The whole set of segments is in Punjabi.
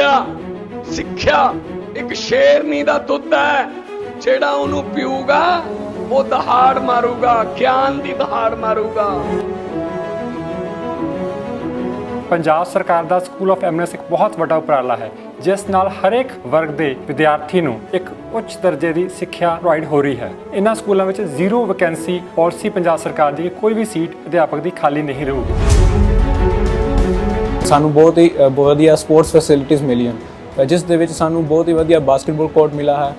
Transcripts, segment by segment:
ਵਿਦਿਆ ਸਿੱਖਿਆ ਇੱਕ ਸ਼ੇਰਨੀ ਦਾ ਦੁੱਧ ਹੈ, ਜਿਹੜਾ ਉਹਨੂੰ ਪੀਊਗਾ, ਉਹ ਦਹਾੜ ਮਾਰੂਗਾ, ਗਿਆਨ ਦੀ ਦਹਾੜ ਮਾਰੂਗਾ। ਪੰਜਾਬ ਸਰਕਾਰ ਦਾ ਸਕੂਲ ਆਫ ਐਮਨੈਸ ਇੱਕ ਬਹੁਤ ਵੱਡਾ ਉਪਰਾਲਾ ਹੈ, ਜਿਸ ਨਾਲ ਹਰੇਕ ਵਰਗ ਦੇ ਵਿਦਿਆਰਥੀ ਨੂੰ ਇੱਕ ਉੱਚ ਦਰਜੇ ਦੀ ਸਿੱਖਿਆ ਪ੍ਰੋਵਾਈਡ ਹੋ ਰਹੀ ਹੈ। ਇਹਨਾਂ ਸਕੂਲਾਂ ਵਿੱਚ ਜ਼ੀਰੋ ਵੈਕੈਂਸੀ ਪਾਲਿਸੀ ਪੰਜਾਬ ਸਰਕਾਰ ਦੀ ਕੋਈ ਵੀ ਸੀਟ ਅਧਿਆਪਕ ਦੀ ਖਾਲੀ ਨਹੀਂ ਰਹੂਗੀ। ਸਾਨੂੰ ਬਹੁਤ ਹੀ ਵਧੀਆ ਸਪੋਰਟਸ ਫੈਸਿਲਿਟੀਆਂ ਮਿਲੀਆਂ। ਜਿਸ ਦੇ ਵਿੱਚ ਸਾਨੂੰ ਬਹੁਤ ਹੀ ਵਧੀਆ ਬਾਸਕਟਬਾਲ ਕੋਰਟ ਮਿਲਾ ਹੈ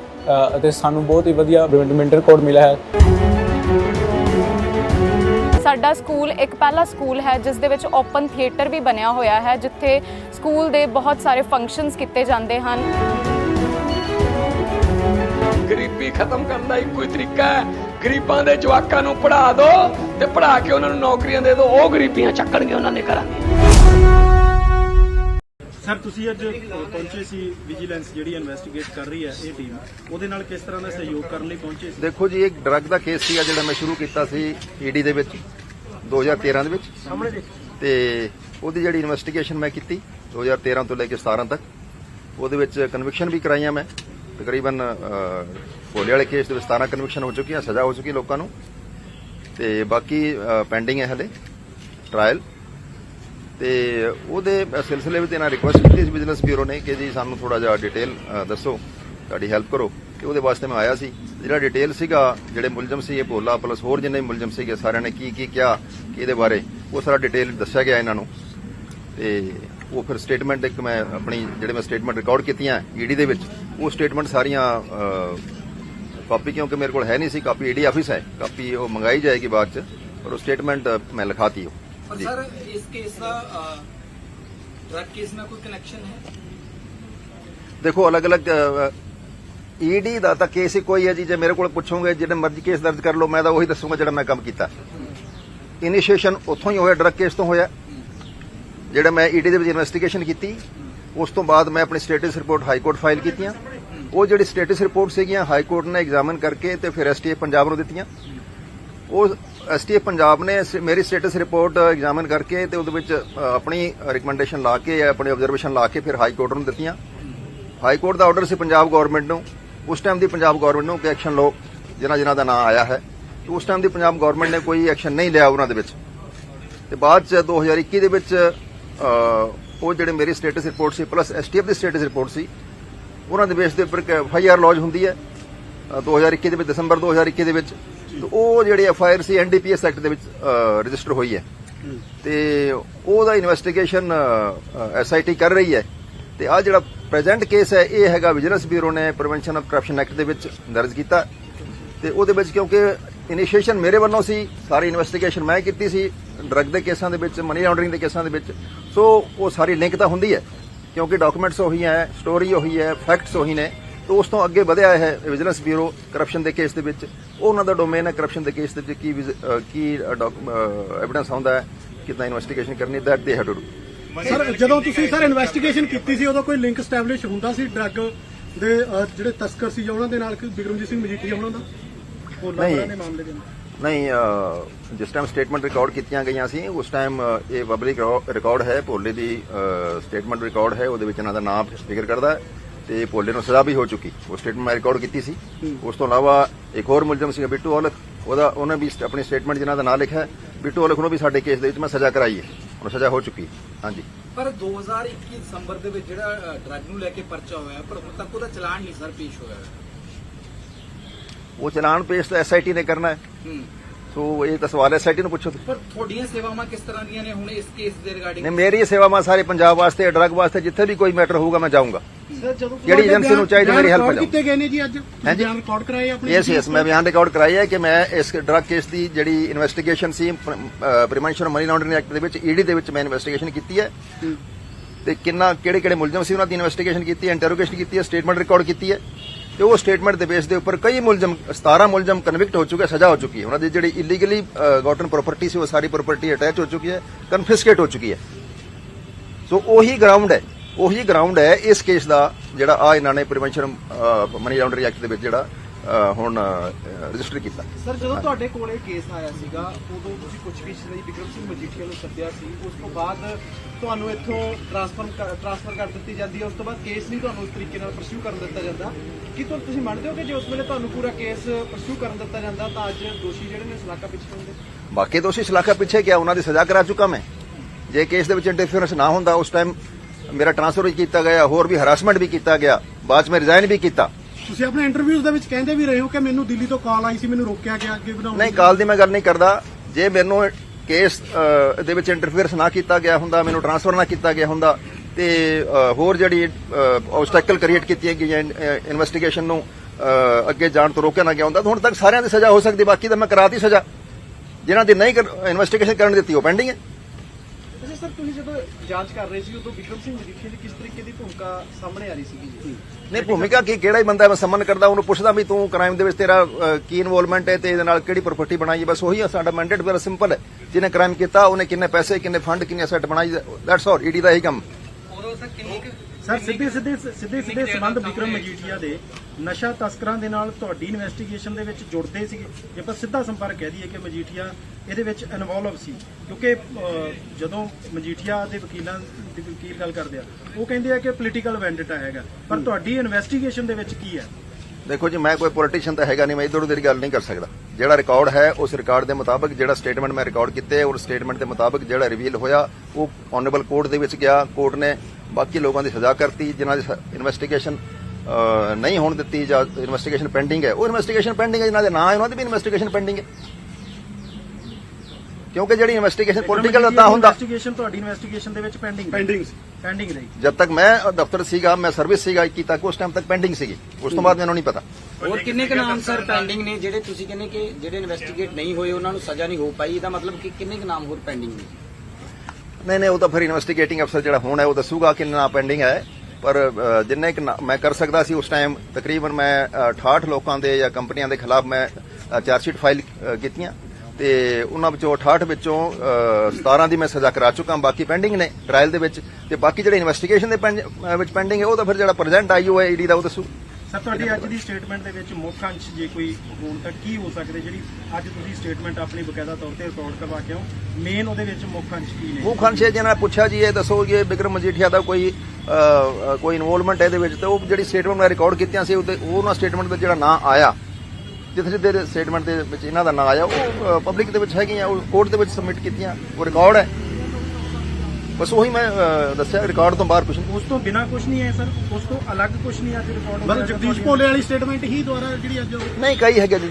ਅਤੇ ਸਾਨੂੰ ਬਹੁਤ ਹੀ ਵਧੀਆ ਬੈਡਮਿੰਟਨ ਕੋਰਟ ਮਿਲਾ ਹੈ। ਸਾਡਾ ਸਕੂਲ ਇੱਕ ਪਹਿਲਾ ਸਕੂਲ ਹੈ ਜਿਸ ਦੇ ਵਿੱਚ ਓਪਨ ਥੀਏਟਰ ਵੀ ਬਣਿਆ ਹੋਇਆ ਹੈ ਜਿੱਥੇ ਸਕੂਲ ਦੇ ਬਹੁਤ ਸਾਰੇ ਫੰਕਸ਼ਨਸ ਕੀਤੇ ਜਾਂਦੇ ਹਨ। ਗਰੀਬੀ ਖਤਮ ਕਰਨ ਦਾ ਇੱਕੋ ਹੀ ਤਰੀਕਾ ਹੈ। ਗਰੀਬਾਂ ਦੇ ਜਵਾਕਾਂ ਨੂੰ ਪੜ੍ਹਾ ਦਿਓ ਤੇ ਪੜ੍ਹਾ ਕੇ ਉਹਨਾਂ ਨੂੰ ਨੌਕਰੀਆਂ ਦੇ ਦਿਓ ਉਹ ਗਰੀਬੀਆਂ ਚੱਕਣਗੇ ਉਹਨਾਂ ਨੇ ਕਰਾਂਗੇ ਸਰ ਤੁਸੀਂ ਅੱਜ ਪਹੁੰਚੇ ਸੀ ਵਿਜੀਲੈਂਸ ਜਿਹੜੀ ਇਨਵੈਸਟੀਗੇਟ ਕਰ ਰਹੀ ਹੈ ਇਹ ਟੀਮ ਉਹਦੇ ਨਾਲ ਕਿਸ ਤਰ੍ਹਾਂ ਦਾ ਸਹਿਯੋਗ ਕਰਨ ਲਈ ਪਹੁੰਚੇ ਸੀ? ਦੇਖੋ ਜੀ ਇੱਕ ਡਰੱਗ ਦਾ ਕੇਸ ਸੀਗਾ ਜਿਹੜਾ ਮੈਂ ਸ਼ੁਰੂ ਕੀਤਾ ਸੀ ਈਡੀ ਦੇ ਵਿੱਚ 2013 ਦੇ ਵਿੱਚ। ਤੇ ਉਹਦੀ ਜਿਹੜੀ ਇਨਵੈਸਟੀਗੇਸ਼ਨ ਮੈਂ ਕੀਤੀ 2013 ਤੋਂ ਲੈ ਕੇ 17 ਤੱਕ। ਉਹਦੇ ਵਿੱਚ ਕਨਵਿਕਸ਼ਨ ਵੀ ਕਰਾਈਆਂ ਮੈਂ। ਤਕਰੀਬਨ ਭੋਲੇ ਵਾਲੇ ਕੇਸ ਦੇ ਵਿੱਚ 17 ਕਨਵਿਕਸ਼ਨ ਹੋ ਚੁੱਕੀਆਂ ਸਜ਼ਾ ਹੋ ਚੁੱਕੀ ਲੋਕਾਂ ਨੂੰ। ਤੇ ਬਾਕੀ ਪੈਂਡਿੰਗ ਹੈ ਹਲੇ ਟ੍ਰਾਇਲ ਤੇ ਉਹਦੇ ਸਿਲਸਿਲੇ ਵਿੱਚ ਇਹਨਾਂ ਰਿਕੁਐਸਟ ਕੀਤੀ ਸੀ ਬਿਜ਼ਨਸ ਬਿਊਰੋ ਨੇ ਕਿ ਜੀ ਸਾਨੂੰ ਥੋੜਾ ਜਿਹਾ ਡਿਟੇਲ ਦੱਸੋ, ਤੁਹਾਡੀ ਹੈਲਪ ਕਰੋ। ਤੇ ਉਹਦੇ ਵਾਸਤੇ ਮੈਂ ਆਇਆ ਸੀ। ਜਿਹੜਾ ਡਿਟੇਲ ਸੀਗਾ, ਜਿਹੜੇ ਮੁਲਜ਼ਮ ਸੀ, ਇਹ ਭੋਲਾ ਪਲਸ, ਹੋਰ ਜਿੰਨੇ ਮੁਲਜ਼ਮ ਸੀਗੇ, ਸਾਰਿਆਂ ਨੇ ਕੀ ਕੀ ਕਿਹਾ, ਕਿ ਇਹਦੇ ਬਾਰੇ ਉਹ ਸਾਰਾ ਡਿਟੇਲ ਦੱਸਿਆ ਗਿਆ ਇਹਨਾਂ ਨੂੰ। ਤੇ ਉਹ ਫਿਰ ਸਟੇਟਮੈਂਟ ਇੱਕ ਮੈਂ ਆਪਣੀ, ਜਿਹੜੇ ਮੈਂ ਸਟੇਟਮੈਂਟ ਰਿਕਾਰਡ ਕੀਤੀਆਂ ਈਡੀ ਦੇ ਵਿੱਚ, ਉਹ ਸਟੇਟਮੈਂਟ ਸਾਰੀਆਂ ਕਾਪੀ ਕਿਉਂਕਿ ਮੇਰੇ ਕੋਲ ਹੈ ਨਹੀਂ ਸੀ ਕਾਪੀ ਈਡੀ ਆਫਿਸ ਹੈ ਕਾਪੀ ਉਹ ਮੰਗਾਈ ਜਾਏਗੀ ਬਾਅਦ ਚ, ਪਰ ਉਹ ਸਟੇਟਮੈਂਟ ਮੈਂ ਲਿਖਾਤੀ ਉਹ। ਪਰ ਜੀ। ਸਰ ਇਸ ਕੇਸ ਦਾ ਡਰਗ ਕੇਸ ਨਾਲ ਕੋਈ ਕਨੈਕਸ਼ਨ ਹੈ ਦੇਖੋ ਅਲੱਗ-ਅਲੱਗ ਈਡੀ ਦਾ ਤਾਂ ਕੇਸ ਹੀ ਕੋਈ ਹੈ ਜੀ ਜੇ ਮੇਰੇ ਕੋਲ ਪੁੱਛੋਗੇ ਜਿਹੜੇ ਮਰਜ਼ੀ ਕੇਸ ਦਰਜ ਕਰ ਲਓ ਮੈਂ ਤਾਂ ਉਹੀ ਦੱਸੂਗਾ ਜਿਹੜਾ ਮੈਂ ਕੰਮ ਕੀਤਾ ਇਨੀਸ਼ੀਏਸ਼ਨ ਉੱਥੋਂ ਹੀ ਹੋਇਆ ਡਰਗ ਕੇਸ ਤੋਂ ਹੋਇਆ ਜਿਹੜਾ ਮੈਂ ਈਡੀ ਦੇ ਵਿੱਚ ਇਨਵੈਸਟੀਗੇਸ਼ਨ ਕੀਤੀ ਉਸ ਤੋਂ ਬਾਅਦ ਮੈਂ ਆਪਣੀ status report high court file ਕੀਤੀਆਂ ਉਹ ਜਿਹੜੀ ਸਟੇਟਸ ਰਿਪੋਰਟ ਸੀਗੀਆਂ ਹਾਈ ਕੋਰਟ ਨੇ ਐਗਜ਼ਾਮਨ ਕਰਕੇ ਤੇ ਫਿਰ ਐਸਟੀਏ ਪੰਜਾਬ ਨੂੰ ਦਿੱਤੀਆਂ ਉਹ ਐਸਟੀਏ ਪੰਜਾਬ ਨੇ ਮੇਰੀ ਸਟੇਟਸ ਰਿਪੋਰਟ ਐਗਜ਼ਾਮਿਨ ਕਰਕੇ ਤੇ ਉਹਦੇ ਵਿੱਚ ਆਪਣੀ ਰਿਕਮੈਂਡੇਸ਼ਨ ਲਾ ਕੇ ਆਪਣੀ ਆਬਜ਼ਰਵੇਸ਼ਨ ਲਾ ਕੇ ਫਿਰ ਹਾਈ ਕੋਰਟ ਨੂੰ ਦਿੱਤੀਆਂ। ਹਾਈ ਕੋਰਟ ਦਾ ਆਰਡਰ ਸੀ ਪੰਜਾਬ ਗਵਰਨਮੈਂਟ ਨੂੰ। ਉਸ ਟਾਈਮ ਦੀ ਪੰਜਾਬ ਗਵਰਨਮੈਂਟ ਨੂੰ ਕਿ ਐਕਸ਼ਨ ਲਓ ਜਿਨ੍ਹਾਂ ਜਿਨ੍ਹਾਂ ਦਾ ਨਾਮ ਆਇਆ ਹੈ। ਉਸ ਟਾਈਮ ਦੀ ਪੰਜਾਬ ਗਵਰਨਮੈਂਟ ਨੇ ਕੋਈ ਐਕਸ਼ਨ ਨਹੀਂ ਲਿਆ ਉਹਨਾਂ ਦੇ ਵਿੱਚ। ਤੇ ਬਾਅਦ ਚ 2021 ਦੇ ਵਿੱਚ ਉਹ ਜਿਹੜੇ ਮੇਰੀ ਸਟੇਟਸ ਰਿਪੋਰਟ ਸੀ ਪਲੱਸ ਐਸਟੀਐਫ ਦੀ ਸਟੇਟਸ ਰਿਪੋਰਟ ਸੀ ਉਹਨਾਂ ਦੇ ਬੇਸ ਦੇ ਉੱਪਰ ਐਫਆਈਆਰ ਲੌਜ ਹੁੰਦੀ ਹੈ। ਅ, 2021 ਦੇ ਵਿੱਚ ਦਸੰਬਰ 2021 ਦੇ ਵਿੱਚ। ਉਹ ਜਿਹੜੀ ਐਫਆਈਆਰ ਸੀ ਐਨਡੀਪੀਐਸ ਐਕਟ ਦੇ ਵਿੱਚ ਰਜਿਸਟਰ ਹੋਈ ਹੈ। ਤੇ ਉਹਦਾ ਇਨਵੈਸਟੀਗੇਸ਼ਨ ਐਸਆਈਟੀ ਕਰ ਰਹੀ ਹੈ। ਤੇ ਆ ਜਿਹੜਾ ਪ੍ਰੈਜ਼ੈਂਟ ਕੇਸ ਹੈ ਇਹ ਹੈਗਾ ਵਿਜੀਲੈਂਸ ਬਿਊਰੋ ਨੇ ਪ੍ਰੀਵੈਂਸ਼ਨ ਆਫ ਕਰਪਸ਼ਨ ਐਕਟ ਦੇ ਵਿੱਚ ਦਰਜ ਕੀਤਾ। ਤੇ ਉਹਦੇ ਵਿੱਚ ਕਿਉਂਕਿ ਇਨੀਸ਼ੀਏਸ਼ਨ ਮੇਰੇ ਵੱਲੋਂ ਸੀ ਸਾਰੀ ਇਨਵੈਸਟੀਗੇਸ਼ਨ ਮੈਂ ਕੀਤੀ ਸੀ ਡਰੱਗ ਦੇ ਕੇਸਾਂ ਦੇ ਵਿੱਚ ਮਨੀ ਲਾਂਡਰਿੰਗ ਦੇ ਕੇਸਾਂ ਦੇ ਵਿੱਚ। ਸੋ ਉਹ ਸਾਰੀ ਲਿੰਕ ਤਾਂ ਹੁੰਦੀ ਹੈ ਕਿਉਂਕਿ ਡਾਕੂਮੈਂਟਸ ਉਹੀ ਹੈ ਸਟੋਰੀ ਉਹੀ ਹੈ ਫੈਕਟਸ ਉਹੀ ਨੇ। ਤੇ ਉਸ ਤੋਂ ਅੱਗੇ ਵਧਿਆ ਹੈ ਵਿਜੀਲੈਂਸ ਬਿਊਰੋ ਕਰਪਸ਼ਨ ਦੇ ਕੇਸ ਦੇ ਵਿੱਚ ਉਹ ਉਹਨਾਂ ਦਾ ਡੋਮੇਨ ਹੈ ਕਰਪਸ਼ਨ ਦੇ ਕੇਸ ਦੇ ਵਿੱਚ ਕੀ ਕੀ ਐਵੀਡੈਂਸ ਆਉਂਦਾ ਹੈ ਕਿੰਨਾ ਇਨਵੈਸਟੀਗੇਸ਼ਨ ਕਰਨੀ that they have to do sir ਜਦੋਂ ਤੁਸੀਂ ਸਰ ਇਨਵੈਸਟੀਗੇਸ਼ਨ ਕੀਤੀ ਸੀ ਉਦੋਂ ਕੋਈ ਲਿੰਕ ਸਟੈਬਲਿਸ਼ ਹੁੰਦਾ ਸੀ ਡਰੱਗ ਦੇ ਜਿਹੜੇ ਤਸਕਰ ਸੀ ਉਹਨਾਂ ਦੇ ਨਾਲ ਬਿਕਰਮਜੀਤ ਸਿੰਘ ਮਜੀਠੀਆ ਉਹਨਾਂ ਦਾ? ਨਹੀਂ। ਨਹੀਂ ਜਿਸ ਟਾਈਮ ਸਟੇਟਮੈਂਟ ਰਿਕਾਰਡ ਕੀਤੀਆਂ ਗਈਆਂ ਸੀ ਉਸ ਟਾਈਮ ਇਹ ਪਬਲਿਕ ਰਿਕਾਰਡ ਹੈ ਭੋਲੇ ਦੀ ਸਟੇਟਮੈਂਟ ਰਿਕਾਰਡ ਹੈ ਉਹਦੇ ਵਿੱਚ ਇਹਨਾਂ ਦਾ ਨਾਮ ਜ਼ਿਕਰ ਕਰਦਾ ਹੈ। ਤੇ ਭੋਲੇ ਨੂੰ ਸਜ਼ਾ ਵੀ ਹੋ ਚੁੱਕੀ। ਉਹ ਸਟੇਟਮੈਂਟ ਮੈਂ ਰਿਕਾਰਡ ਕੀਤੀ ਸੀ। ਉਸ ਤੋਂ ਇਲਾਵਾ ਇੱਕ ਹੋਰ ਮੁਲਜ਼ਮ ਸੀ ਬਿੱਟੂ ਔਲਖ। ਉਹਦਾ ਉਹਨੇ ਵੀ ਆਪਣੀ ਸਟੇਟਮੈਂਟ ਜਿਨ੍ਹਾਂ ਦਾ ਨਾਮ ਲਿਖਿਆ ਬਿੱਟੂ ਔਲਖ ਨੂੰ ਵੀ ਸਾਡੇ ਕੇਸ ਦੇ ਵਿੱਚ ਮੈਂ ਸਜ਼ਾ ਕਰਾਈ ਹੈ। ਉਹਨੂੰ ਸਜ਼ਾ ਹੋ ਚੁੱਕੀ ਹਾਂਜੀ। ਪਰ 2021 ਦਸੰਬਰ ਦੇ ਵਿੱਚ ਜਿਹੜਾ ਡਰਗ ਨੂੰ ਲੈ ਕੇ ਪਰਚਾ ਹੋਇਆ ਪਰ ਹੁਣ ਤੱਕ ਉਹਦਾ ਚਲਾਨ ਨਹੀਂ ਸਰ ਪੇਸ਼ ਹੋਇਆ ਉਹ ਚਲਾਨ ਪੇਸ਼ ਤਾਂ ਐਸਆਈਟੀ ਨੇ ਕਰਨਾ ਹੈ। ਹੂੰ। ਸੋ ਇਹ ਤਾਂ ਸਵਾਲ ਐਸਆਈਟੀ ਨੂੰ ਪੁੱਛੋ ਤੁਸੀਂ। ਪਰ ਤੁਹਾਡੀਆਂ ਸੇਵਾਵਾਂ ਕਿਸ ਤਰ੍ਹਾਂ ਦੀਆਂ ਨੇ ਹੁਣ ਇਸ ਕੇਸ ਦੇ ਰਿਗਾਰਡਿੰਗ ਨਹੀਂ ਮੇਰੀ ਸੇਵਾਵਾਂ ਸਾਰੇ ਪੰਜਾਬ ਵਾਸਤੇ ਡਰੱਗ ਵਾਸਤੇ ਜਿੱਥੇ ਵੀ ਕੋਈ ਮੈਟਰ ਹੋਊਗਾ ਮੈਂ ਜਾਊਂਗਾ। ਜਿਹੜੀ ਏਜੰਸੀ ਨੂੰ ਚਾਹੀਦੀ ਮੇਰੀ ਹੈਲਪ ਕਰਾਓ ਕੀਤੇ ਗਏ ਨੇ ਜੀ ਅੱਜ। ਬਿਆਨ ਰਿਕਾਰਡ ਕਰਾਏ ਆਪਣੇ ਯੈਸ ਯੈਸ ਮੈਂ ਬਿਆਨ ਰਿਕਾਰਡ ਕਰਾਈ ਹੈ ਕਿ ਮੈਂ ਇਸ ਡਰੱਗ ਕੇਸ ਦੀ ਜਿਹੜੀ ਇਨਵੈਸਟੀਗੇਸ਼ਨ ਸੀ ਪ੍ਰੀਵੈਂਸ਼ਨ ਮਨੀ ਲਾਂਡਰਿੰਗ ਐਕਟ ਦੇ ਵਿੱਚ ਈਡੀ ਦੇ ਵਿੱਚ ਮੈਂ ਇਨਵੈਸਟੀਗੇਸ਼ਨ ਕੀਤੀ ਹੈ। ਤੇ ਕਿੰਨਾ ਕਿਹੜੇ ਕਿਹੜੇ ਮੁਲਜ਼ਮ ਸੀ ਉਹਨਾਂ ਦੀ ਇਨਵੈਸਟੀਗੇਸ਼ਨ ਕੀਤੀ ਹੈ ਇੰਟਰੋਗੇਸ਼ਨ ਕੀਤੀ ਹੈ ਸਟੇਟਮੈਂਟ ਰਿਕਾਰਡ ਕੀਤੀ ਹੈ। ਤੇ ਉਹ ਸਟੇਟਮੈਂਟ ਦੇ ਬੇਸ ਦੇ ਉੱਪਰ ਕਈ ਮੁਲਜ਼ਮ 17 ਮੁਲਜ਼ਮ ਕਨਵਿਕਟ ਹੋ ਚੁੱਕੇ, ਸਜ਼ਾ ਹੋ ਚੁੱਕੀ ਹੈ। ਉਹਨਾਂ ਦੀ ਜਿਹੜੀ ਇਲੀਗਲੀ ਗਾਟਨ ਪ੍ਰਾਪਰਟੀ ਸੀ, ਉਹ ਸਾਰੀ ਪ੍ਰਾਪਰਟੀ ਅਟੈਚ ਹੋ ਚੁੱਕੀ ਹੈ ਕਨਫਿਸਕੇਟ ਹੋ ਚੁੱਕੀ ਹੈ। ਸੋ ਉਹੀ ਗਰਾਊਂਡ ਹੈ, ਉਹੀ ਗਰਾਊਂਡ ਹੈ ਇਸ ਕੇਸ ਦਾ ਜਿਹੜਾ ਆ ਇਹਨਾਂ ਨੇ ਪ੍ਰੀਵੈਂਸ਼ਨ ਮਨੀ ਲਾਂਡਰਿੰਗ ਐਕਟ ਦੇ ਵਿੱਚ ਜਿਹੜਾ ਹੁਣ ਰਜਿਸਟਰ ਕੀਤਾ। ਸਰ ਜਦੋਂ ਤੁਹਾਡੇ ਕੋਲ ਕੇਸ ਆਇਆ ਸੀਗਾ ਉਦੋਂ ਤੁਸੀਂ ਪੁੱਛਗਿੱਛ ਲਈ ਵਿਕਰਮ ਸਿੰਘ ਮਜੀਠੀਆ ਨੂੰ ਸੱਦਿਆ ਸੀ। ਉਸ ਤੋਂ ਬਾਅਦ ਤੁਹਾਨੂੰ ਇੱਥੋਂ ਟ੍ਰਾਂਸਫਰ ਟ੍ਰਾਂਸਫਰ ਕਰ ਦਿੱਤੀ ਜਾਂਦੀ ਹੈ। ਉਸ ਤੋਂ ਬਾਅਦ ਕੇਸ ਨਹੀਂ ਤੁਹਾਨੂੰ ਉਸ ਤਰੀਕੇ ਨਾਲ ਪਰਸਿਊ ਕਰਨ ਦਿੱਤਾ ਜਾਂਦਾ। ਕੀ ਤੁਸੀਂ ਮੰਨਦੇ ਹੋ ਕਿ ਜੇ ਉਸ ਵੇਲੇ ਤੁਹਾਨੂੰ ਪੂਰਾ ਕੇਸ ਪਰਸਿਊ ਕਰਨ ਦਿੱਤਾ ਜਾਂਦਾ ਤਾਂ ਅੱਜ ਦੋਸ਼ੀ ਜਿਹੜੇ ਨੇ ਸਲਾਕਾ ਪਿੱਛੇ ਹੁੰਦੇ? ਬਾਕੀ ਦੋਸ਼ੀ ਸਲਾਖਾ ਪਿੱਛੇ ਗਿਆ ਉਹਨਾਂ ਦੀ ਸਜ਼ਾ ਕਰਾ ਚੁੱਕਾ ਮੈਂ। ਜੇ ਕੇਸ ਦੇ ਵਿੱਚ ਇੰਟਰਫੀਅਰੈਂਸ ਨਾ ਹੁੰਦਾ ਉਸ ਟਾਈਮ ਮੇਰਾ ਟ੍ਰਾਂਸਫਰ ਵੀ ਕੀਤਾ ਗਿਆ ਹੋਰ ਵੀ ਹਰਾਸਮੈਂਟ ਵੀ ਕੀਤਾ ਗਿਆ ਬਾਅਦ ਚ ਮੈਂ ਰਿਜ਼ਾਈਨ ਵੀ ਕੀਤਾ। ਤੁਸੀਂ ਆਪਣੇ ਇੰਟਰਵਿਊਜ਼ ਦੇ ਵਿੱਚ ਕਹਿੰਦੇ ਵੀ ਰਹੇ ਹੋ ਕਿ ਮੈਨੂੰ ਦਿੱਲੀ ਤੋਂ ਕਾਲ ਆਈ ਸੀ ਮੈਨੂੰ ਰੋਕਿਆ ਗਿਆ ਅੱਗੇ ਵਧਾਉਣ ਨਹੀਂ। ਕਾਲ ਦੀ ਮੈਂ ਗੱਲ ਨਹੀਂ ਕਰਦਾ। ਜੇ ਮੈਨੂੰ ਕੇਸ ਦੇ ਵਿੱਚ ਇੰਟਰਫੀਅਰੈਂਸ ਨਾ ਕੀਤਾ ਗਿਆ ਹੁੰਦਾ ਮੈਨੂੰ ਟ੍ਰਾਂਸਫਰ ਨਾ ਕੀਤਾ ਗਿਆ ਹੁੰਦਾ ਤੇ ਹੋਰ ਜਿਹੜੀ ਆਬਸਟੈਕਲ ਕ੍ਰੀਏਟ ਕੀਤੀਆਂ ਗਈਆਂ ਇਨਵੈਸਟੀਗੇਸ਼ਨ ਨੂੰ ਅੱਗੇ ਜਾਣ ਤੋਂ ਰੋਕਿਆ ਨਾ ਗਿਆ ਹੁੰਦਾ ਤਾਂ ਹੁਣ ਤੱਕ ਸਾਰਿਆਂ ਦੀ ਸਜ਼ਾ ਹੋ ਸਕਦੀ ਬਾਕੀ ਤਾਂ ਮੈਂ ਕਰਾਤੀ ਸਜ਼ਾ। ਜਿਨ੍ਹਾਂ ਦੀ ਨਹੀਂ ਇਨਵੈਸਟੀਗੇਸ਼ਨ ਕਰਨ ਦਿੱਤੀ ਉਹ ਪੈਂਡਿੰਗ ਹੈ। ਸਰ ਤੁਸੀਂ ਜਦੋਂ ਜਾਂਚ ਕਰ ਰਹੇ ਸੀ ਉਦੋਂ ਵਿਕਰਮ ਸਿੰਘ ਮਜੀਠੀਆ ਦੀ ਕਿਸ ਤਰੀਕੇ ਦੀ ਭੂਮਿਕਾ ਸਾਹਮਣੇ ਆ ਰਹੀ ਸੀਗੀ ਜੀ? ਨਹੀਂ ਭੂਮਿਕਾ ਕੀ ਕਿਹੜਾ ਹੀ ਬੰਦਾ ਮੈਂ ਸੰਮਨ ਕਰਦਾ ਉਹਨੂੰ ਪੁੱਛਦਾ ਵੀ ਤੂੰ ਕ੍ਰਾਈਮ ਦੇ ਵਿੱਚ ਤੇਰਾ ਕੀ ਇਨਵੋਲਵਮੈਂਟ ਹੈ ਤੇ ਇਹਦੇ ਨਾਲ ਕਿਹੜੀ ਪ੍ਰਾਪਰਟੀ ਬਣਾਈ ਹੈ? ਬਸ ਉਹੀ ਆ ਸਾਡਾ ਮੈਂਡੇਟ ਬੜਾ ਸਿੰਪਲ ਹੈ। ਜਿਹਨੇ ਕ੍ਰਾਈਮ ਕੀਤਾ ਉਹਨੇ ਕਿੰਨੇ ਪੈਸੇ ਕਿੰਨੇ ਫੰਡ ਕਿੰਨੇ ਅਸੈਟ ਬਣਾਈ ਦੈਟਸ ਆਲ ਈਡੀ ਦਾ ਇਹੀ ਕੰਮ। ਸਰ ਸਿੱਧੇ ਸਿੱਧੇ ਸਿੱਧੇ ਸਿੱਧੇ ਸੰਬੰਧ ਵਿਕਰਮ ਮਜੀਠੀਆ ਦੇ ਨਸ਼ਾ ਤਸਕਰਾਂ ਦੇ ਨਾਲ ਤੁਹਾਡੀ ਇਨਵੈਸਟੀਗੇਸ਼ਨ ਦੇ ਵਿੱਚ ਜੁੜਦੇ ਸੀਗੇ। ਜੇ ਆਪਾਂ ਸਿੱਧਾ ਸੰਪਰਕ ਕਹਿ ਦਈਏ ਕਿ ਮਜੀਠੀਆ ਇਹਦੇ ਵਿੱਚ ਇਨਵੋਲਵ ਸੀ ਕਿਉਂਕਿ ਜਦੋਂ ਮਜੀਠੀਆ ਦੇ ਵਕੀਲਾਂ ਦੇ ਵਕੀਲ ਗੱਲ ਕਰਦੇ ਆ ਉਹ ਕਹਿੰਦੇ ਆ ਕਿ ਪੋਲੀਟੀਕਲ ਵੈਂਡੇਟਾ ਹੈਗਾ। ਪਰ ਤੁਹਾਡੀ ਇਨਵੈਸਟੀਗੇਸ਼ਨ ਦੇ ਵਿੱਚ ਕੀ ਹੈ? ਦੇਖੋ ਜੀ ਮੈਂ ਕੋਈ ਪੋਲੀਟੀਸ਼ੀਅਨ ਤਾਂ ਹੈਗਾ ਨਹੀਂ ਮੈਂ ਇਧਰ ਉਧਰ ਗੱਲ ਨਹੀਂ ਕਰ ਸਕਦਾ। ਜਿਹੜਾ ਰਿਕਾਰਡ ਹੈ ਉਸ ਰਿਕਾਰਡ ਦੇ ਮੁਤਾਬਕ ਜਿਹੜਾ ਸਟੇਟਮੈਂਟ ਮੈਂ ਰਿਕਾਰਡ ਕੀਤੇ ਉਹ ਸਟੇਟਮੈਂਟ ਦੇ ਮੁਤਾਬਕ ਜਿਹੜਾ ਰਿਵੀਲ ਹੋਇਆ ਉਹ ਆਨਰੇਬਲ ਕੋਰਟ ਦੇ ਵਿੱਚ ਗਿਆ। ਕੋਰਟ ਨੇ ਬਾਕੀ ਲੋਕਾਂ ਦੀ ਸਜ਼ਾ ਕਰਤੀ ਜਿਨ੍ਹਾਂ ਦੀ ਇਨਵੈਸਟੀਗੇਸ਼ਨ ਨਹੀਂ ਹੋਣ ਦਿੱਤੀ ਜਾਂ ਇਨਵੈਸਟੀਗੇਸ਼ਨ ਪੈਂਡਿੰਗ ਹੈ। ਉਹ ਇਨਵੈਸਟੀਗੇਸ਼ਨ ਪੈਂਡਿੰਗ ਹੈ ਜਿਨ੍ਹਾਂ ਦੇ ਨਾਂ ਹੈ ਉਹਨਾਂ ਦੀ ਵੀ ਇਨਵੈਸਟੀਗੇਸ਼ਨ ਪੈਂਡਿੰਗ ਹੈ। ਕਿਉਂਕਿ ਜਿਹੜੀ ਇਨਵੈਸਟੀਗੇਸ਼ਨ ਪੋਲੀਟੀਕਲ ਦਾ ਤਾਂ ਹੁੰਦਾ। ਇਨਵੈਸਟੀਗੇਸ਼ਨ ਤੁਹਾਡੀ ਇਨਵੈਸਟੀਗੇਸ਼ਨ ਦੇ ਵਿੱਚ ਪੈਂਡਿੰਗ ਪੈਂਡਿੰਗ ਸੀ। ਪੈਂਡਿੰਗ ਰਹੀ। ਜਦ ਤੱਕ ਮੈਂ ਦਫ਼ਤਰ ਸੀਗਾ ਮੈਂ ਸਰਵਿਸ ਸੀਗਾ 21 ਤੱਕ ਉਸ ਟਾਈਮ ਤੱਕ ਪੈਂਡਿੰਗ ਸੀਗੀ। ਉਸ ਤੋਂ ਬਾਅਦ ਮੈਨੂੰ ਨਹੀਂ ਪਤਾ। ਹੋਰ ਕਿੰਨੇ ਕੁ ਨਾਮ ਸਰ ਪੈਂਡਿੰਗ ਨੇ? ਜਿਹੜੇ ਤੁਸੀਂ ਕਹਿੰਦੇ ਕਿ ਜਿਹੜੇ ਇਨਵੈਸਟੀਗੇਟ ਨਹੀਂ ਹੋਏ ਉਹਨਾਂ ਨੂੰ ਸਜ਼ਾ ਨਹੀਂ ਹੋ ਪਾਈ ਇਹਦਾ ਮਤਲਬ ਕਿ ਕਿੰਨੇ ਕੁ ਨਾਮ ਹੋਰ ਪੈਂਡਿੰਗ ਨੇ? ਨਹੀਂ ਨਹੀਂ ਉਹ ਤਾਂ ਫਿਰ ਇਨਵੈਸਟੀਗੇਟਿੰਗ ਅਫਸਰ ਜਿਹੜਾ ਹੋਣਾ ਹੈ ਉਹ ਦੱਸੂਗਾ ਕਿ ਨਾ ਪੈਂਡਿੰਗ ਹੈ। ਪਰ ਜਿੰਨੇ ਕੁ ਨਾ- ਮੈਂ ਕਰ ਸਕਦਾ ਸੀ ਉਸ ਟਾਈਮ ਤਕਰੀਬਨ ਮੈਂ ਅ, 68 ਲੋਕਾਂ ਦੇ ਜਾਂ ਕੰਪਨੀਆਂ ਦੇ ਖਿਲਾਫ ਮੈਂ ਚਾਰਜਸ਼ੀਟ ਫਾਈਲ ਕੀਤੀਆਂ। ਤੇ ਉਹਨਾਂ ਵਿੱਚੋਂ 68 ਵਿੱਚੋਂ ਅ, 17 ਦੀ ਮੈਂ ਸਜ਼ਾ ਕਰਾ ਚੁੱਕਾ ਬਾਕੀ ਪੈਂਡਿੰਗ ਨੇ ਟ੍ਰਾਇਲ ਦੇ ਵਿੱਚ। ਤੇ ਬਾਕੀ ਜਿਹੜੇ ਇਨਵੈਸਟੀਗੇਸ਼ਨ ਦੇ ਪੈਂਡ- ਵਿੱਚ ਪੈਂਡਿੰਗ ਹੈ ਉਹ ਤਾਂ ਫਿਰ ਜਿਹੜਾ ਪ੍ਰੈਜ਼ੈਂਟ ਆਈਓ ਹੈ ਈਡੀ ਦਾ ਉਹ ਦੱਸੂ। ਸਰ, ਤੁਹਾਡੀ ਅੱਜ ਦੀ ਸਟੇਟਮੈਂਟ ਦੇ ਵਿੱਚ ਮੁੱਖ ਅੰਸ਼ ਜੇ ਕੋਈ ਹੋਣ ਤਾਂ ਕੀ ਹੋ ਸਕਦੇ ਜਿਹੜੀ ਅੱਜ ਤੁਸੀਂ ਸਟੇਟਮੈਂਟ ਆਪਣੀ ਬਕਾਇਦਾ ਤੌਰ ਤੇ ਰਿਕਾਰਡ ਕਰਵਾ ਕੇ ਆਓ ਮੇਨ ਉਹਦੇ ਵਿੱਚ ਮੁੱਖ ਅੰਸ਼ ਕੀ ਨੇ? ਉਹ ਖਨਸ਼ੇ ਜਿਹਨਾਂ ਪੁੱਛਿਆ ਜੀ, ਇਹ ਦੱਸੋ ਕਿ ਬਿਕਰਮ ਮਜੀਠੀਆ ਦਾ ਕੋਈ ਕੋਈ ਇਨਵੋਲਵਮੈਂਟ ਇਹਦੇ ਵਿੱਚ ਤੇ ਉਹ ਜਿਹੜੀ ਸਟੇਟਮੈਂਟ ਮੈਂ ਰਿਕਾਰਡ ਕੀਤੀਆਂ ਸੀ ਉਹਨਾਂ ਸਟੇਟਮੈਂਟ ਦਾ ਜਿਹੜਾ ਨਾਂ ਆਇਆ, ਜਿੱਥੇ ਜਿੱਥੇ ਸਟੇਟਮੈਂਟ ਦੇ ਵਿੱਚ ਇਹਨਾਂ ਦਾ ਨਾਂ ਆਇਆ, ਉਹ ਪਬਲਿਕ ਦੇ ਵਿੱਚ ਹੈਗੀਆਂ, ਉਹ ਕੋਰਟ ਦੇ ਵਿੱਚ ਸਬਮਿਟ ਕੀਤੀਆਂ, ਉਹ ਰਿਕਾਰਡ ਹੈ। ਬਸ ਉਹੀ ਮੈਂ ਦੱਸਿਆ ਰਿਕਾਰਡ ਤੋਂ ਬਾਹਰ ਕੁਝ ਨਹੀਂ। ਉਸ ਤੋਂ ਬਿਨਾ ਕੁਝ ਨਹੀਂ ਹੈ ਸਰ ਉਸ ਤੋਂ ਅਲੱਗ ਕੁਝ ਨਹੀਂ ਅੱਜ ਰਿਕਾਰਡ ਮਤਲਬ ਜਗਦੀਸ਼ ਭੋਲੇ ਵਾਲੀ ਸਟੇਟਮੈਂਟ ਹੀ ਦੁਆਰਾ ਜਿਹੜੀ ਅੱਜ ਉਹ- ਨਹੀਂ ਕਈ ਹੈਗੇ ਜੀ,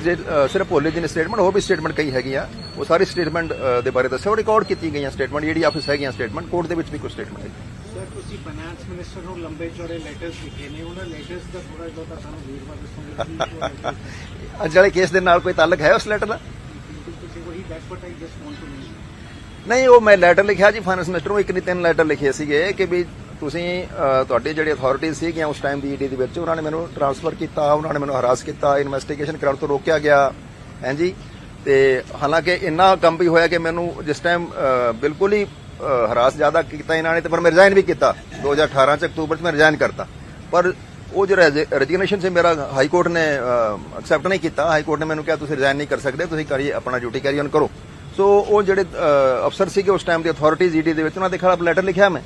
ਸਿਰਫ ਭੋਲੇ ਜੀ ਨੇ ਸਟੇਟਮੈਂਟ ਹੋਰ ਵੀ ਸਟੇਟਮੈਂਟ ਕਈ ਹੈਗੀਆਂ ਉਹ ਸਾਰੀ ਸਟੇਟਮੈਂਟ ਦੇ ਬਾਰੇ ਦੱਸਿਆ। ਉਹ ਰਿਕਾਰਡ ਕੀਤੀ ਗਈਆਂ ਸਟੇਟਮੈਂਟ ਜਿਹੜੀ ਆਫਿਸ ਹੈਗੀਆਂ ਸਟੇਟਮੈਂਟ ਕੋਰਟ ਦੇ ਵਿੱਚ ਵੀ ਕੋਈ ਸਟੇਟਮੈਂਟ ਹੈ ਸਰ ਤੁਸੀਂ ਫਾਈਨਾਂਸ ਮਿਨਿਸਟਰ ਨੂੰ ਲੰਬੇ ਚੌੜੇ ਲੈਟਰਸ ਲਿਖੇ ਨੇ। ਉਹਨਾਂ ਲੈਟਰਸ ਦਾ ਥੋੜਾ ਜਿਹਾ ਤਾਂ ਸਾਨੂੰ ਵੇਰਵਾ ਦੱਸੋਗੇ ਅੱਜ ਵਾਲੇ ਕੇਸ ਦੇ ਨਾਲ ਕੋਈ ਤਾਲੁਕ ਹੈ ਉਸ ਲੈਟਰ ਦਾ? ਤੁਸੀਂ ਵਹੀ that's what I just want to know ਨਹੀਂ ਉਹ ਮੈਂ ਲੈਟਰ ਲਿਖਿਆ ਜੀ ਫਾਈਨੈਂਸ ਮਿਨਿਸਟਰ ਨੂੰ ਇੱਕ ਨਹੀਂ ਤਿੰਨ ਲੈਟਰ ਲਿਖੇ ਸੀਗੇ ਕਿ ਵੀ ਤੁਸੀਂ ਅ, ਤੁਹਾਡੀ ਜਿਹੜੀ ਅਥਾਰਟੀਜ਼ ਸੀਗੀਆਂ ਉਸ ਟਾਈਮ ਦੀ ਈਡੀ ਦੇ ਵਿੱਚ ਉਹਨਾਂ ਨੇ ਮੈਨੂੰ ਟ੍ਰਾਂਸਫਰ ਕੀਤਾ ਉਹਨਾਂ ਨੇ ਮੈਨੂੰ ਹਰਾਸ ਕੀਤਾ ਇਨਵੈਸਟੀਗੇਸ਼ਨ ਕਰਨ ਤੋਂ ਰੋਕਿਆ ਗਿਆ ਹਾਂਜੀ ਤੇ ਹਾਲਾਂਕਿ ਇੰਨਾ ਕੰਮ ਵੀ ਹੋਇਆ ਕਿ ਮੈਨੂੰ ਜਿਸ ਟਾਈਮ ਬਿਲਕੁਲ ਹੀ ਹਰਾਸ ਜ਼ਿਆਦਾ ਕੀਤਾ ਇਹਨਾਂ ਨੇ ਤੇ ਪਰ ਮੈਂ ਰਿਜ਼ਾਈਨ ਵੀ ਕੀਤਾ। 2018 ਚ ਅਕਤੂਬਰ ਚ ਮੈਂ ਰਿਜ਼ਾਈਨ ਕਰਤਾ। ਪਰ ਉਹ ਜਿਹੜਾ ਰੈਜ਼ਿਗਨੇਸ਼ਨ ਸੀ ਮੇਰਾ ਹਾਈ ਕੋਰਟ ਨੇ ਐਕਸੈਪਟ ਨਹੀਂ ਕੀਤਾ। ਹਾਈ ਕੋਰਟ ਨੇ ਮੈਨੂੰ ਕਿਹਾ ਤੁਸੀਂ ਰਿਜ਼ਾਈਨ ਨਹੀਂ ਕਰ ਸਕਦੇ ਤੁਸੀਂ ਕਰੀ ਆਪਣਾ ਡਿਊਟੀ ਕੈਰੀ ਔਨ ਕਰੋ। ਸੋ ਉਹ ਜਿਹੜੇ ਅਫਸਰ ਸੀਗੇ ਉਸ ਟਾਈਮ ਦੇ ਅਥਾਰਟੀਜ਼ ਈਡੀ ਦੇ ਵਿੱਚ ਉਹਨਾਂ ਦੇ ਖਿਲਾਫ ਲੈਟਰ ਲਿਖਿਆ ਮੈਂ।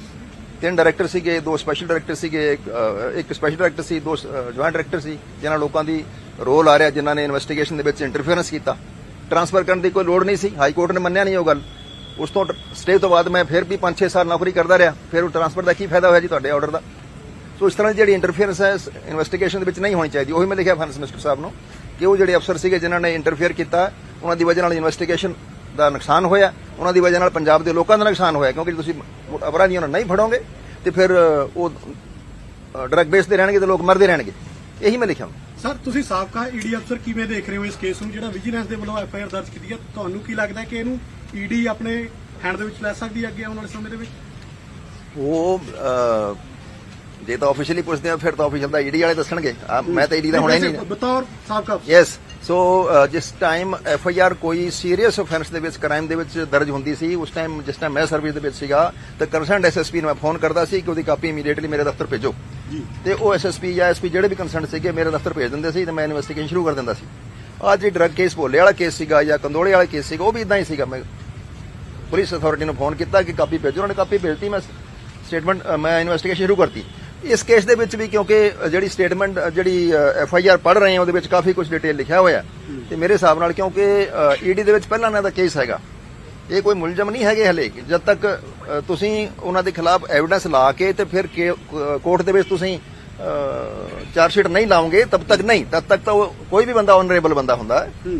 ਤਿੰਨ ਡਾਇਰੈਕਟਰ ਸੀਗੇ ਦੋ ਸਪੈਸ਼ਲ ਡਾਇਰੈਕਟਰ ਸੀਗੇ ਇੱਕ, ਸਪੈਸ਼ਲ ਡਾਇਰੈਕਟਰ ਸੀ ਦੋ ਜੁਆਇੰਟ ਡਾਇਰੈਕਟਰ ਸੀ ਜਿਨ੍ਹਾਂ ਲੋਕਾਂ ਦੀ ਰੋਲ ਆ ਰਿਹਾ ਜਿਨ੍ਹਾਂ ਨੇ ਇਨਵੈਸਟੀਗੇਸ਼ਨ ਦੇ ਵਿੱਚ ਇੰਟਰਫੀਅਰੈਂਸ ਕੀਤਾ। ਟ੍ਰਾਂਸਫਰ ਕਰਨ ਦੀ ਕੋਈ ਲੋੜ ਨਹੀਂ ਸੀ ਹਾਈ ਕੋਰਟ ਨੇ ਮੰਨਿਆ ਨਹੀਂ ਉਹ ਗੱਲ। ਉਸ ਤੋਂ ਸਟੇ ਤੋਂ ਬਾਅਦ ਮੈਂ ਫਿਰ ਵੀ 5-6 ਸਾਲ ਨੌਕਰੀ ਕਰਦਾ ਰਿਹਾ। ਫਿਰ ਉਹ ਟ੍ਰਾਂਸਫਰ ਦਾ ਕੀ ਫਾਇਦਾ ਹੋਇਆ ਜੀ ਤੁਹਾਡੇ ਆਰਡਰ ਦਾ? ਸੋ ਇਸ ਤਰ੍ਹਾਂ ਦੀ ਜਿਹੜੀ ਇੰਟਰਫੀਅਰੈਂਸ ਹੈ ਇਨਵੈਸਟੀਗੇਸ਼ਨ ਦੇ ਵਿੱਚ ਨਹੀਂ ਹੋਣੀ ਚਾਹੀਦੀ। ਉਹੀ ਮੈਂ ਲਿਖਿਆ ਫਾਈਨੈਂਸ ਮਿਨਿਸਟਰ ਸਾਹਿਬ ਨੂੰ ਕਿ ਉਹ ਜਿਹੜੇ ਅਫਸਰ ਸੀਗੇ ਜਿਨ੍ਹਾਂ ਨੇ ਇੰਟਰਫੀਅਰ ਕੀਤਾ ਉਹਨਾਂ ਦੀ ਵਜ੍ਹਾ ਨਾਲ ਇਨਵੈਸਟੀਗੇਸ਼ਨ ਦਾ ਨੁਕਸਾਨ ਹੋਇਆ ਉਹਨਾਂ ਦੀ ਵਜ੍ਹਾ ਨਾਲ ਪੰਜਾਬ ਦੇ ਲੋਕਾਂ ਦਾ ਨੁਕਸਾਨ ਹੋਇਆ ਕਿਉਂਕਿ ਤੁਸੀਂ ਅਪਰਾਧੀਆਂ ਨੂੰ ਨਹੀਂ ਫੜੋਗੇ ਤੇ ਫਿਰ ਉਹ ਡਰਗ ਬੇਸਦੇ ਰਹਿਣਗੇ ਤੇ ਲੋਕ ਮਰਦੇ ਰਹਿਣਗੇ। ਇਹੀ ਮੈਂ ਲਿਖਿਆ ਸਰ ਤੁਸੀਂ ਸਾਬਕਾ ਈਡੀ ਅਫਸਰ ਕਿਵੇਂ ਦੇਖ ਰਹੇ ਹੋ ਇਸ ਕੇਸ ਨੂੰ? ਜਿਹੜਾ ਵਿਜੀਲੈਂਸ ਦੇ ਵੱਲੋਂ ਐਫ ਆਈ ਆਰ ਦਰਜ ਕੀਤੀ ਹੈ ਤੁਹਾਨੂੰ ਕੀ ਲੱਗਦਾ ਕਿ ਇਹਨੂੰ ਈਡੀ ਆਪਣੇ ਹੈਂਡ ਦੇ ਵਿੱਚ ਲੈ ਸਕਦੀ ਹੈ ਅੱਗੇ ਆਉਣ ਵਾਲੇ ਸਮੇਂ ਦੇ ਵਿੱਚ? ਉਹ ਜੇ ਤਾਂ ਆਫੀਸ਼ੀਅਲੀ ਪੁੱਛਦੇ ਆ ਫਿਰ ਤਾਂ ਆਫੀਸ਼ੀਅਲ ਦਾ ਈਡੀ ਵਾਲੇ ਦੱਸਣਗੇ। ਮੈਂ ਤਾਂ ਈਡੀ ਦਾ ਹੋਣਾ ਹੀ ਨਹੀਂ ਬਤੌਰ ਸਾਬਕਾ ਯੈਸ ਸੋ ਜਿਸ ਟਾਈਮ ਐਫ ਆਈ ਆਰ ਕੋਈ ਸੀਰੀਅਸ ਆਫੈਂਸ ਦੇ ਵਿੱਚ ਕ੍ਰਾਈਮ ਦੇ ਵਿੱਚ ਦਰਜ ਹੁੰਦੀ ਸੀ ਉਸ ਟਾਈਮ ਜਿਸ ਟਾਈਮ ਮੈਂ ਸਰਵਿਸ ਦੇ ਵਿੱਚ ਸੀਗਾ ਤਾਂ ਕੰਸਰਨਡ ਐਸਐਸਪੀ ਨੂੰ ਮੈਂ ਫੋਨ ਕਰਦਾ ਸੀ ਕਿ ਉਹਦੀ ਕਾਪੀ ਇਮੀਡੀਏਟਲੀ ਮੇਰੇ ਦਫ਼ਤਰ ਭੇਜੋ ਤੇ ਉਹ ਐਸਐਸਪੀ ਜਾਂ ਐਸਪੀ ਜਿਹੜੇ ਵੀ ਕੰਸਰਨਡ ਸੀਗੇ ਮੇਰੇ ਦਫ਼ਤਰ ਭੇਜ ਦਿੰਦੇ ਸੀ ਤੇ ਮੈਂ ਇਨਵੈਸਟੀਗੇਸ਼ਨ ਸ਼ੁਰੂ ਕਰ ਦਿੰਦਾ ਸੀ ਅੱਜ ਜਿਹੜੀ ਡਰਗ ਕੇਸ ਭੋਲੇ ਵਾਲਾ ਕੇਸ ਸੀਗਾ ਜਾਂ ਕੰਦੋਲੇ ਵਾਲਾ ਕੇਸ ਸੀਗਾ ਉਹ ਵੀ ਇਦਾਂ ਹੀ ਸੀਗਾ ਮੈਂ ਪੁਲਿਸ ਅਥਾਰਟੀ ਨੂੰ ਫੋਨ ਕੀਤਾ ਕਿ ਕਾਪੀ ਭੇਜੋ ਉਹਨਾਂ ਨੇ ਕਾਪੀ ਭੇਜਤੀ ਮੈਂ ਸਟੇਟਮੈਂਟ ਮੈਂ ਇਨਵੈਸਟੀਗੇਸ਼ਨ ਸ਼ੁਰੂ ਕਰਤੀ ਇਸ ਕੇਸ ਦੇ ਵਿੱਚ ਵੀ ਕਿਉਂਕਿ ਜਿਹੜੀ ਸਟੇਟਮੈਂਟ ਜਿਹੜੀ ਐਫ ਆਈ ਆਰ ਪੜ੍ਹ ਰਹੇ ਹਾਂ ਉਹਦੇ ਵਿੱਚ ਕਾਫੀ ਕੁਝ ਡਿਟੇਲ ਲਿਖਿਆ ਹੋਇਆ। ਤੇ ਮੇਰੇ ਹਿਸਾਬ ਨਾਲ ਕਿਉਂਕਿ ਈਡੀ ਦੇ ਵਿੱਚ ਪਹਿਲਾਂ ਇਹਨਾਂ ਦਾ ਕੇਸ ਹੈਗਾ। ਇਹ ਕੋਈ ਮੁਲਜ਼ਮ ਨਹੀਂ ਹੈਗੇ ਹਲੇ। ਜਦ ਤੱਕ ਤੁਸੀਂ ਉਹਨਾਂ ਦੇ ਖਿਲਾਫ ਐਵੀਡੈਂਸ ਲਾ ਕੇ ਤੇ ਫਿਰ ਕੋਰਟ ਦੇ ਵਿੱਚ ਤੁਸੀਂ ਚਾਰਜ ਸ਼ੀਟ ਨਹੀਂ ਲਾਓਗੇ ਤਬ ਤੱਕ ਨਹੀਂ। ਤਦ ਤੱਕ ਤਾਂ ਕੋਈ ਵੀ ਬੰਦਾ ਆਨਰੇਬਲ ਬੰਦਾ ਹੁੰਦਾ ਹੈ।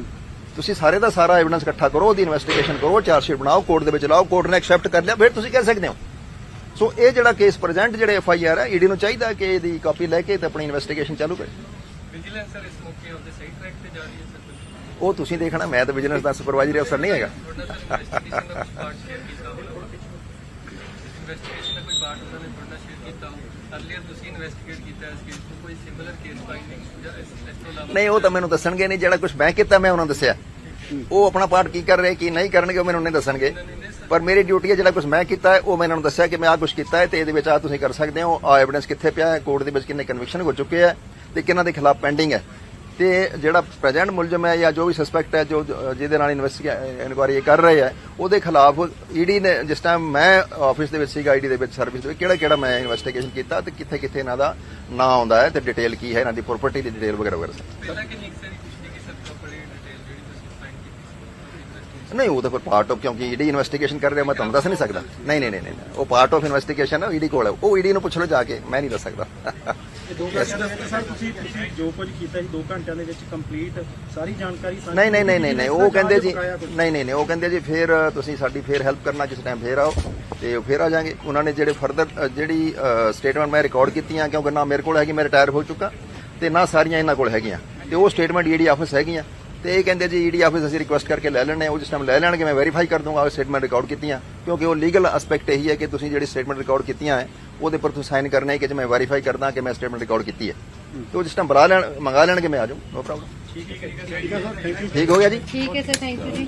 ਤੁਸੀਂ ਸਾਰੇ ਦਾ ਸਾਰਾ ਐਵੀਡੈਂਸ ਇਕੱਠਾ ਕਰੋ ਉਹਦੀ ਇਨਵੈਸਟੀਗੇਸ਼ਨ ਕਰੋ ਚਾਰਜ ਸ਼ੀਟ ਬਣਾਓ ਕੋਰਟ ਦੇ ਵਿੱਚ ਲਾਓ ਕੋਰਟ ਨੇ ਐਕਸੈਪਟ ਕਰ ਲਿਆ ਫਿਰ ਤੁਸੀਂ ਕਹਿ ਸਕਦੇ ਹੋ। ਸੋ ਇਹ ਜਿਹੜਾ ਕੇਸ ਪ੍ਰੈਜ਼ੈਂਟ ਜਿਹੜੇ ਐਫ ਆਈ ਆਰ ਹੈ ਈਡੀ ਨੂੰ ਚਾਹੀਦਾ ਕਿ ਇਹਦੀ ਕਾਪੀ ਲੈ ਕੇ ਤੇ ਆਪਣੀ ਇਨਵੈਸਟੀਗੇਸ਼ਨ ਚਾਲੂ ਕਰੇ। ਵਿਜੀਲੈਂਸ ਸਰ ਇਸ ਮੌਕੇ ਉਹਦੇ ਸਹੀ ਟਰੈਕ ਤੇ ਜਾ ਰਹੀ ਹੈ ਸਰ ਉਹ ਤੁਸੀਂ ਦੇਖਣਾ ਮੈਂ ਤਾਂ ਵਿਜੀਲੈਂਸ ਦਾ ਸੁਪਰਵਾਈਜ਼ਰੀ ਅਫਸਰ ਨਹੀਂ ਹੈਗਾ। ਤੁਹਾਡਾ ਸਰ ਇਨਵੈਸਟੀਗੇਸ਼ਨ ਦਾ ਕੁਝ ਪਾਰਟ ਸ਼ੇਅਰ ਕੀਤਾ ਹੋਣਾ ਇਨਵੈਸਟੀਗੇਸ਼ਨ ਦਾ ਕੋਈ ਪਾਰਟ ਉਹਨਾਂ ਨੇ ਤੁਹਾਡਾ ਸ਼ੇਅਰ ਕੀਤਾ ਹੋ ਅਰਲੀਅਰ ਤੁਸੀਂ ਇਨਵੈਸਟੀਗੇਟ ਕੀਤਾ ਇਸ ਕੇਸ ਨੂੰ ਕੋਈ ਸਿਮਿਲਰ ਕੇਸ ਫਾਈਂਡਿੰਗ ਜਾਂ ਇਸ ਇਸ ਤੋਂ ਇਲਾਵਾ ਨਹੀਂ ਉਹ ਤਾਂ ਮੈਨੂੰ ਦੱਸਣਗੇ ਨਹੀਂ ਜਿਹੜਾ ਕੁਝ ਮੈਂ ਕੀਤਾ ਮੈਂ ਉਹਨਾਂ ਨੂੰ ਦੱਸਿਆ। ਉਹ ਆਪਣਾ ਪਾਰਟ ਕੀ ਕਰ ਰਹੇ ਕੀ ਨਹੀਂ ਕਰਨਗੇ ਉਹ ਮੈਨੂੰ ਨਹੀਂ ਦੱਸਣਗੇ। ਪਰ ਮੇਰੀ ਡਿਊਟੀ ਹੈ, ਜਿਹੜਾ ਕੁਝ ਮੈਂ ਕੀਤਾ ਹੈ, ਉਹ ਮੈਂ ਇਹਨਾਂ ਨੂੰ ਦੱਸਿਆ ਕਿ ਮੈਂ ਆਹ ਕੁਝ ਕੀਤਾ ਹੈ ਤੇ ਇਹਦੇ ਵਿੱਚ ਆ ਤੁਸੀਂ ਕਰ ਸਕਦੇ ਹੋ। ਆ ਐਵੀਡੈਂਸ ਕਿੱਥੇ ਪਿਆ ਹੈ? ਕੋਰਟ ਦੇ ਵਿੱਚ ਕਿੰਨੇ ਕਨਵਿਕਸ਼ਨ ਹੋ ਚੁੱਕੇ ਹੈ ਤੇ ਕਿਹਨਾਂ ਦੇ ਖਿਲਾਫ ਪੈਂਡਿੰਗ ਹੈ? ਤੇ ਜਿਹੜਾ ਪ੍ਰੈਜ਼ੈਂਟ ਮੁਲਜ਼ਮ ਹੈ ਜਾਂ ਜੋ ਵੀ ਸਸਪੈਕਟ ਹੈ, ਜੋ ਜਿਹਦੇ ਨਾਲ ਇਨਕੁਆਰੀ ਕਰ ਰਹੇ ਹੈ, ਉਹਦੇ ਖਿਲਾਫ ਈਡੀ ਨੇ, ਜਿਸ ਟਾਈਮ ਮੈਂ ਆਫਿਸ ਦੇ ਵਿੱਚ ਸੀਗਾ ਈਡੀ ਦੇ ਵਿੱਚ ਸਰਵਿਸ ਦੇ ਵਿੱਚ, ਕਿਹੜਾ ਕਿਹੜਾ ਮੈਂ ਇਨਵੈਸਟੀਗੇਸ਼ਨ ਕੀਤਾ ਤੇ ਕਿੱਥੇ ਕਿੱਥੇ ਇਹਨਾਂ ਦਾ ਨਾਂ ਆਉਂਦਾ ਹੈ ਤੇ ਡਿਟੇਲ ਕੀ ਹੈ, ਇਹਨਾਂ ਦੀ ਪ੍ਰਾਪਰਟੀ ਦੀ ਡਿਟੇਲ ਵਗੈਰਾ ਵਗੈਰਾ ਪਹਿਲਾਂ ਕਿ ਨਿਕਸਰੀ ਪੁੱਛਦੀ ਕਿ ਸਰ ਪ੍ਰੋਪਰਟੀ ਡਿਟੇਲ ਜਿਹੜੀ ਤੁਸੀਂ ਫਾਈਂਡ ਕੀਤੀ ਸੀ ਨਹੀਂ ਉਹ ਤਾਂ ਫਿਰ ਪਾਰਟ ਆਫ ਕਿਉਂਕਿ ਈਡੀ ਇਨਵੈਸਟੀਗੇਸ਼ਨ ਕਰ ਰਿਹਾ ਮੈਂ ਤੁਹਾਨੂੰ ਦੱਸ ਨਹੀਂ ਸਕਦਾ। ਨਹੀਂ ਨਹੀਂ ਨਹੀਂ ਨਹੀਂ ਉਹ ਪਾਰਟ ਆਫ ਇਨਵੈਸਟੀਗੇਸ਼ਨ ਹੈ ਈਡੀ ਕੋਲ ਹੈ। ਉਹ ਈਡੀ ਨੂੰ ਪੁੱਛ ਲਓ ਜਾ ਕੇ ਮੈਂ ਨਹੀਂ ਦੱਸ ਸਕਦਾ। ਇਹ 2 ਘੰਟਿਆਂ ਦੇ ਵਿੱਚ ਸਰ ਤੁਸੀਂ ਤੁਸੀਂ ਜੋ ਕੁਝ ਕੀਤਾ ਸੀ 2 ਘੰਟਿਆਂ ਦੇ ਵਿੱਚ ਕੰਪਲੀਟ ਸਾਰੀ ਜਾਣਕਾਰੀ ਨਹੀਂ ਨਹੀਂ ਨਹੀਂ ਨਹੀਂ ਉਹ ਕਹਿੰਦੇ ਜੀ? ਨਹੀਂ ਨਹੀਂ ਨਹੀਂ ਉਹ ਕਹਿੰਦੇ ਜੀ ਫਿਰ ਤੁਸੀਂ ਸਾਡੀ ਫਿਰ ਹੈਲਪ ਕਰਨਾ ਕਿਸ ਟਾਈਮ ਫੇਰ ਆਓ ਤੇ ਫਿਰ ਆ ਜਾਾਂਗੇ ਉਹਨਾਂ ਨੇ ਜਿਹੜੇ ਫਰਦਰ ਜਿਹੜੀ ਸਟੇਟਮੈਂਟ ਮੈਂ ਰਿਕਾਰਡ ਕੀਤੀਆਂ ਕਿਉਂਕਿ ਨਾ ਮੇਰੇ ਕੋਲ ਹੈਗੀ ਮੈਂ ਰਿਟਾਇਰ ਹੋ ਚੁੱਕਾ ਤੇ ਨਾ ਸਾਰੀਆਂ ਇਹਨਾਂ ਕੋਲ ਹੈਗੀਆਂ। ਤੇ ਉਹ ਸਟੇਟਮੈਂਟ ਈਡੀ ਆਫਿਸ ਹੈਗੀਆਂ। ਤੇ ਇਹ ਕਹਿੰਦੇ ਜੀ ਈਡੀ ਆਫਿਸ ਅਸੀਂ ਰਿਕੁਐਸਟ ਕਰਕੇ ਲੈ ਲੈਣੇ ਉਹ ਜਿਸ ਟਾਈਮ ਲੈ ਲੈਣਗੇ ਮੈਂ ਵੈਰੀਫਾਈ ਕਰ ਦੂੰਗਾ ਉਹ ਸਟੇਟਮੈਂਟ ਰਿਕਾਰਡ ਕੀਤੀਆਂ। ਕਿਉਂਕਿ ਉਹ ਲੀਗਲ ਐਸਪੈਕਟ ਇਹੀ ਹੈ ਕਿ ਤੁਸੀਂ ਜਿਹੜੀ ਸਟੇਟਮੈਂਟ ਰਿਕਾਰਡ ਕੀਤੀਆਂ ਹੈ ਉਹਦੇ ਪਰ ਤੁਸੀਂ ਸਾਈਨ ਕਰਨੇ ਹੈ ਕਿ ਜੇ ਮੈਂ ਵੈਰੀਫਾਈ ਕਰਦਾ ਕਿ ਮੈਂ ਸਟੇਟਮੈਂਟ ਰਿਕਾਰਡ ਕੀਤੀ ਹੈ। ਤੇ ਉਹ ਜਿਸ ਟਾਈਮ ਬੁਲਾ ਲੈਣ ਮੰਗਾ ਲੈਣਗੇ ਮੈਂ ਆ ਜਾਊਂ ਨੋ ਪ੍ਰੋਬਲਮ ਠੀਕ ਹੈ ਸਰ ਥੈਂਕ ਯੂ ਠੀਕ ਹੋ ਗਿਆ ਜੀ? ਠੀਕ ਹੈ ਸਰ ਥੈਂਕ ਯੂ ਜੀ।